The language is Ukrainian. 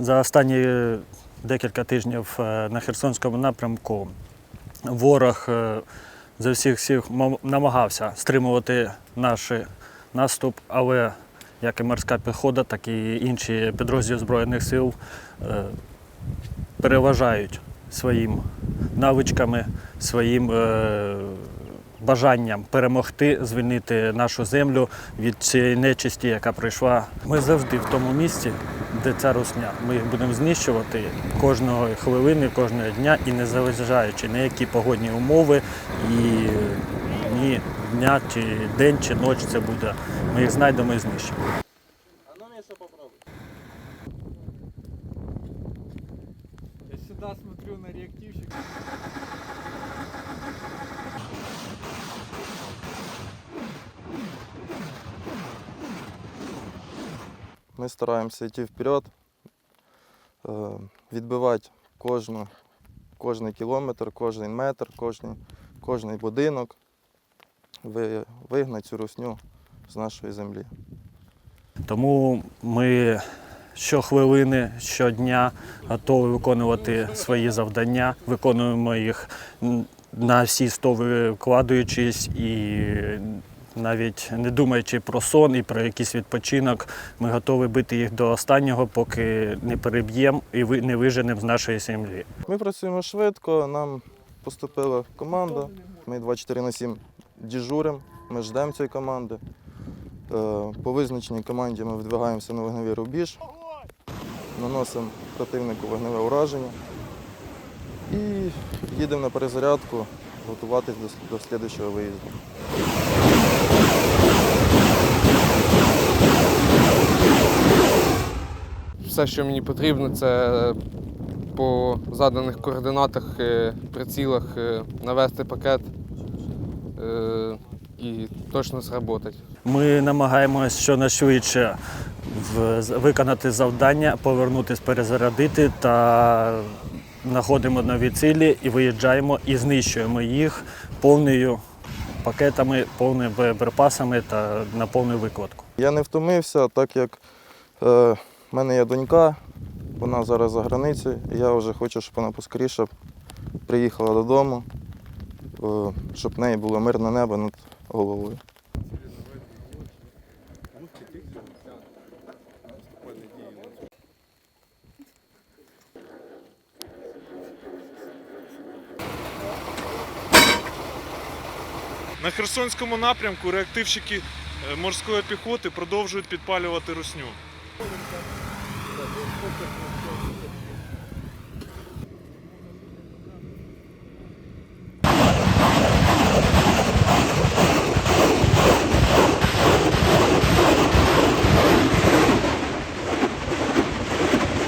За останні декілька тижнів е, на Херсонському напрямку ворог е, з всіх мо- намагався стримувати наш наступ, але як і морська піхота, так і інші підрозділи Збройних сил е, переважають своїм навичками, своїм е, бажанням перемогти, звільнити нашу землю від цієї нечисті, яка прийшла. Ми завжди в тому місці, де ця русня. Ми їх будемо знищувати кожної хвилини, кожного дня і не заважаючи на які погодні умови і ні дня, чи день, чи ніч це буде. Ми їх знайдемо і знищимо. Я сюда смотрю на реактивщик. Ми стараємося йти вперед, е, відбивати кожну, кожний кілометр, кожен метр, кожний, кожний будинок, вигнати цю русню з нашої землі. Тому ми щохвилини, щодня готові виконувати свої завдання, виконуємо їх на всі сто викладаючись і навіть не думаючи про сон і про якийсь відпочинок, ми готові бити їх до останнього, поки не переб'ємо і не виженемо з нашої землі. Ми працюємо швидко, нам поступила команда. Ми 24 на 7 дежуримо, ми ждемо цієї команди. Е, По визначеній команді ми видвигаємося на вогневий рубіж, наносимо противнику вогневе ураження і їдемо на перезарядку, готуватись до слідчого виїзду. Все, що мені потрібно, це по заданих координатах, е, прицілах е, навести пакет е, і точно зработати. Ми намагаємося щонайшвидше виконати завдання, повернутися, перезарядити та знаходимо нові цілі і виїжджаємо і знищуємо їх повною пакетами, повними боєприпасами та на повну викладку. Я не втомився, так як е, в мене є донька, вона зараз за границею. і Я вже хочу, щоб вона поскоріше приїхала додому, е, щоб в неї було мирне небо над головою. На Херсонському напрямку реактивщики е, морської піхоти продовжують підпалювати русню. Thank you.